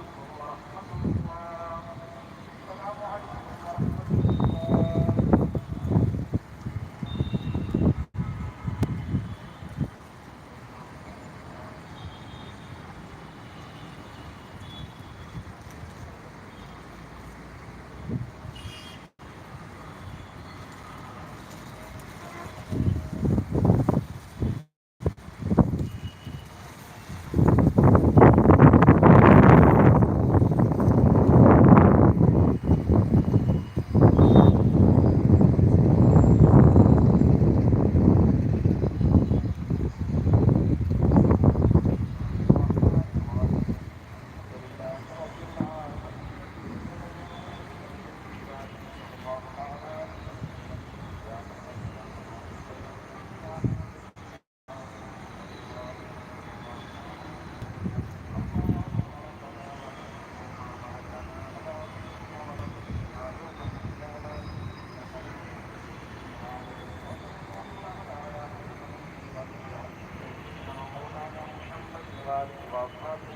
عليكم ورحمة الله of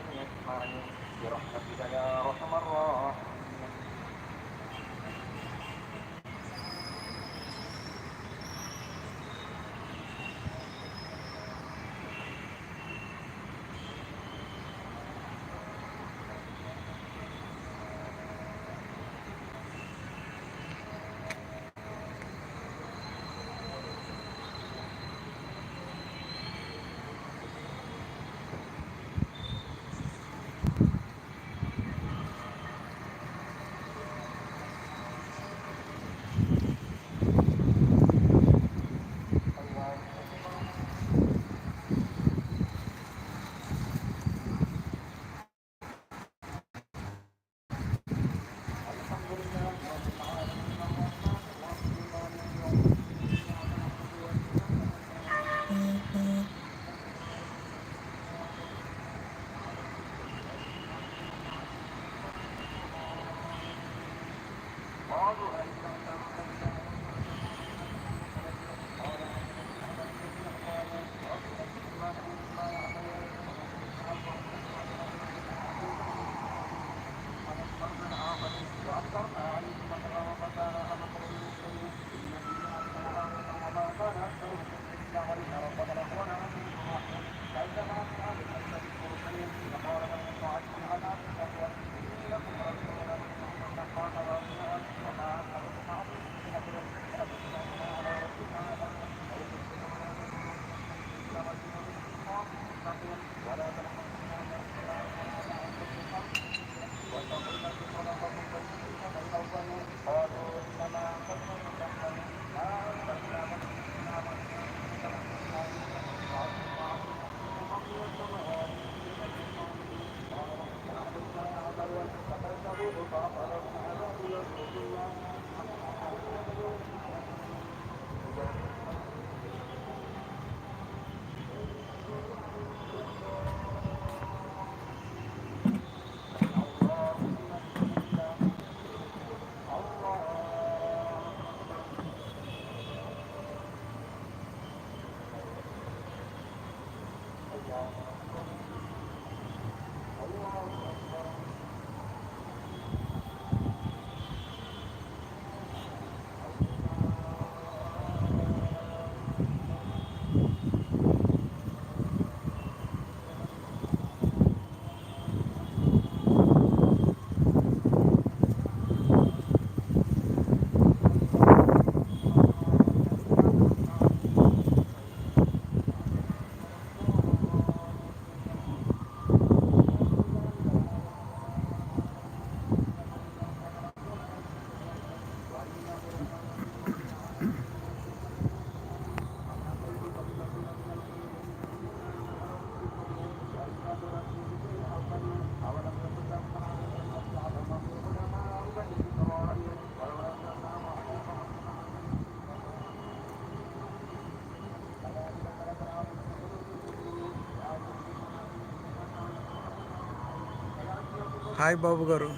hi బాబు గారు.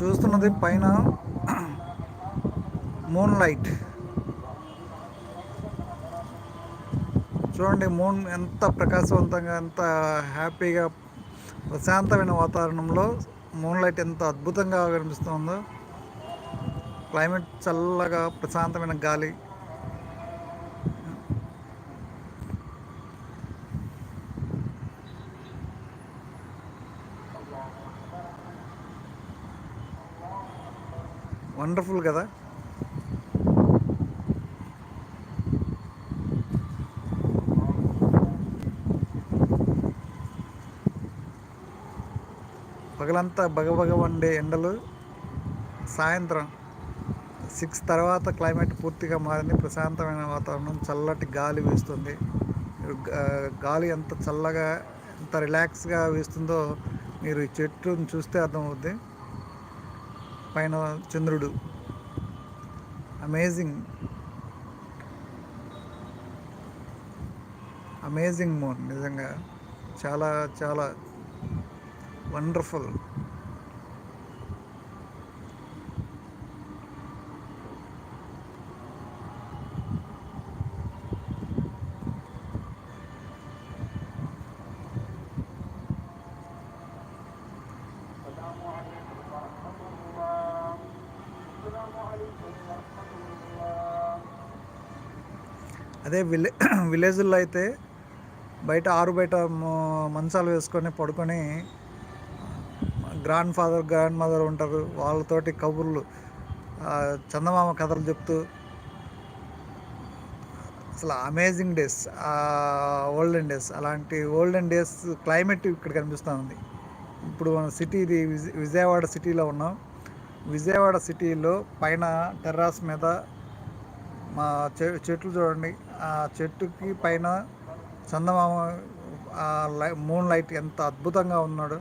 చూస్తున్నది పైన మూన్ లైట్ చూడండి మూన్ ఎంత ప్రకాశవంతంగా ఎంత హ్యాపీగా ప్రశాంతమైన వాతావరణంలో మూన్ లైట్ ఎంత అద్భుతంగా కనిపిస్తుందో. క్లైమేట్ చల్లగా ప్రశాంతమైన గాలి. వండర్ఫుల్ కదా? పగలంతా బగబగ వండే ఎండలు సాయంత్రం సిక్స్ తర్వాత క్లైమేట్ పూర్తిగా మారింది. ప్రశాంతమైన వాతావరణం చల్లటి గాలి వీస్తుంది. గాలి ఎంత చల్లగా ఎంత రిలాక్స్గా వీస్తుందో మీరు ఈ చెట్టును చూస్తే అర్థమవుద్ది. పైన చంద్రుడు. అమేజింగ్. అమేజింగ్ మూన్ నిజంగా. చాలా చాలా వండర్ఫుల్. అదే విలే విలేజ్లో అయితే బయట ఆరు బయట మంచాలు వేసుకొని పడుకొని గ్రాండ్ ఫాదర్ గ్రాండ్ మదర్ ఉంటారు. వాళ్ళతోటి కబుర్లు చందమామ కథలు చెప్తూ అసలు అమేజింగ్ డేస్ ఓల్డెన్ డేస్. అలాంటి ఓల్డెన్ డేస్ క్లైమేట్ ఇక్కడ కనిపిస్తూ ఉంది ఇప్పుడు మన సిటీ ఇది విజ- విజయవాడ సిటీలో ఉన్నాం. విజయవాడ సిటీలో పైన టెర్రాస్ మీద మా చె చెట్లు చూడండి. ఆ చెట్టుకి పైన చందమామ ఆ లై మూన్ లైట్ ఎంత అద్భుతంగా ఉన్నాడు.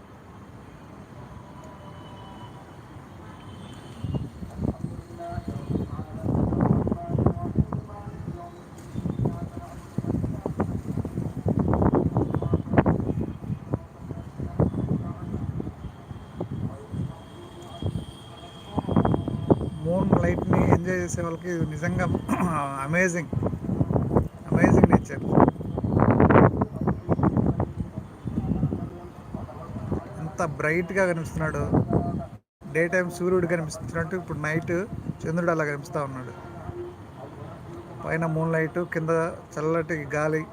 మూన్ లైట్ని ఎంజాయ్ చేసే వాళ్ళకి ఇది నిజంగా అమేజింగ్. Amazing nature. ఎంత బ్రైట్గా కనిపిస్తున్నాడు. డే టైం సూర్యుడు కనిపిస్తున్నట్టు ఇప్పుడు నైట్ చంద్రుడు అలా కనిపిస్తూ ఉన్నాడు. పైన మూన్ లైట్ కింద చల్లటి గాలి.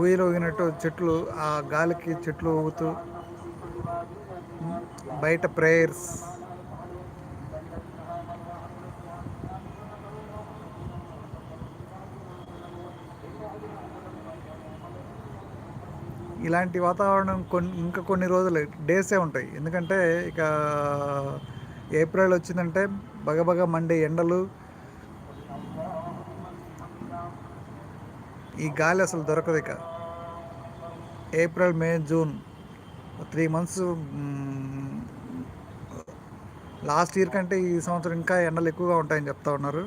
ఊయలు ఊగినట్టు చెట్లు ఆ గాలికి చెట్లు ఊగుతూ బయట ప్రేయర్స్ ఇలాంటి వాతావరణం కొన్ని ఇంకా కొన్ని రోజులు డేసే ఉంటాయి. ఎందుకంటే ఇక ఏప్రిల్ వచ్చిందంటే బగబగ మండే ఎండలు. ఈ గాలి అసలు దొరకదు ఇక. April May June three months last year కంటే ఈ సంవత్సరం ఇంకా ఎండలు ఎక్కువగా ఉంటాయని చెప్తా ఉన్నారు.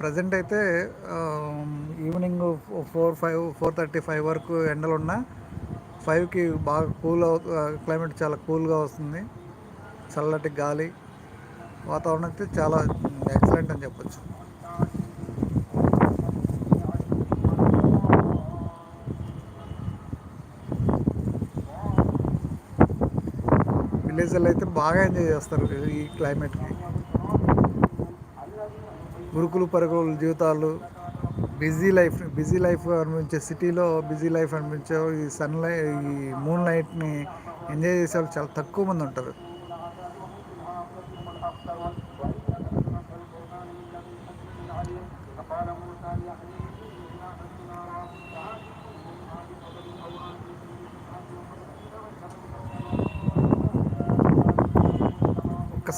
ప్రజెంట్ అయితే evening four five four thirty five వరకు ఎండలు ఉన్నా ఫైవ్కి బాగా కూల్ అవు క్లైమేట్ చాలా కూల్గా వస్తుంది. చల్లటి గాలి. వాతావరణం అయితే చాలా ఎక్సలెంట్ అని చెప్పొచ్చు. విలేజ్లో అయితే బాగా ఎంజాయ్ చేస్తారు ఈ క్లైమేట్కి గురుకులు పరుగుల జీవితాలు బిజీ లైఫ్ బిజీ లైఫ్ అనిపించే సిటీలో బిజీ లైఫ్ అనిపించే ఈ సన్ లైట్ ఈ మూన్ లైట్ని ఎంజాయ్ చేసే వాళ్ళు చాలా తక్కువ మంది ఉంటారు.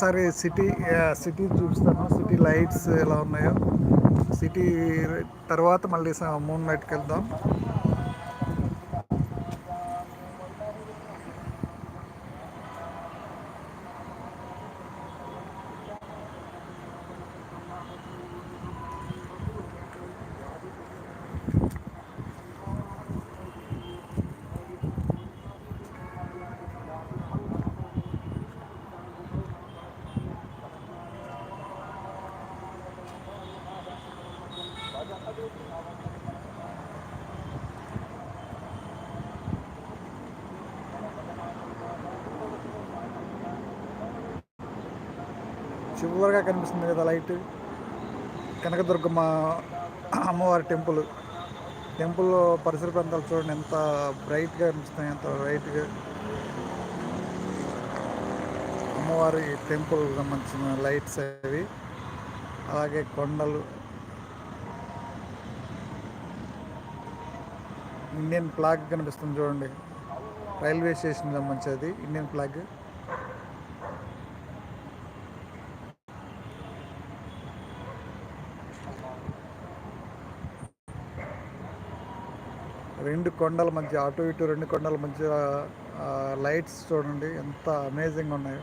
ఒకసారి సిటీ సిటీ చూపిస్తాను. సిటీ లైట్స్ ఎలా ఉన్నాయో. సిటీ తర్వాత మళ్ళీ మూన్ నైట్కి వెళ్దాం. చివరిగా కనిపిస్తుంది కదా లైట్ కనకదుర్గమ్మ అమ్మవారి టెంపుల్ టెంపుల్ పరిసర ప్రాంతాలు చూడండి ఎంత బ్రైట్గా కనిపిస్తున్నాయి ఎంత బ్రైట్గా అమ్మవారి టెంపుల్ సంబంధించిన లైట్స్ అవి. అలాగే కొండలు. ఇండియన్ ఫ్లాగ్ కనిపిస్తుంది చూడండి. రైల్వే స్టేషన్ సంబంధించి ఇండియన్ ఫ్లాగ్ రెండు కొండల మధ్య అటు ఇటు రెండు కొండల మధ్య లైట్స్ చూడండి ఎంత అమేజింగ్ ఉన్నాయో.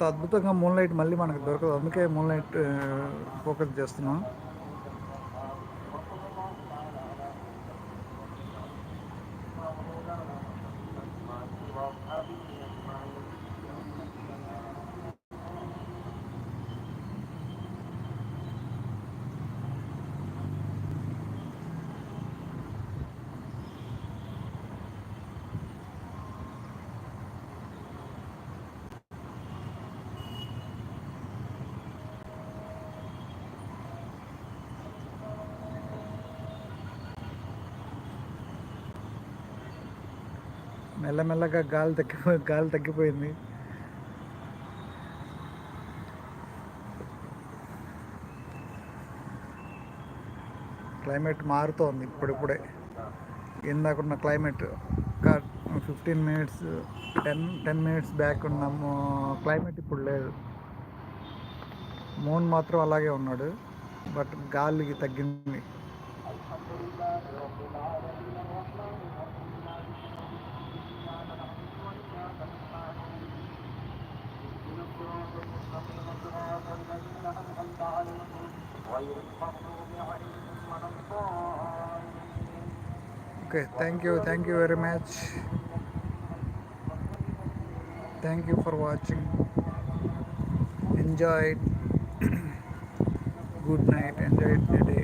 అంత అద్భుతంగా మూన్ లైట్ మళ్ళీ మనకు దొరకదు. అందుకే మూన్ లైట్ ఫోకస్ చేస్తున్నాం. మెల్లమెల్లగా గాలి తగ్గిపో గాలి తగ్గిపోయింది. క్లైమేట్ మారుతోంది ఇప్పుడిప్పుడే. ఇందాకున్న క్లైమేట్ ఒక fifteen minutes ten ten minutes back ఉన్నాము క్లైమేట్ ఇప్పుడు లేదు. మూన్ మాత్రం అలాగే ఉన్నాడు. బట్ గాలికి తగ్గింది. Okay, thank you, thank you very much. Thank you for watching. Enjoy it. Good night. Enjoy it.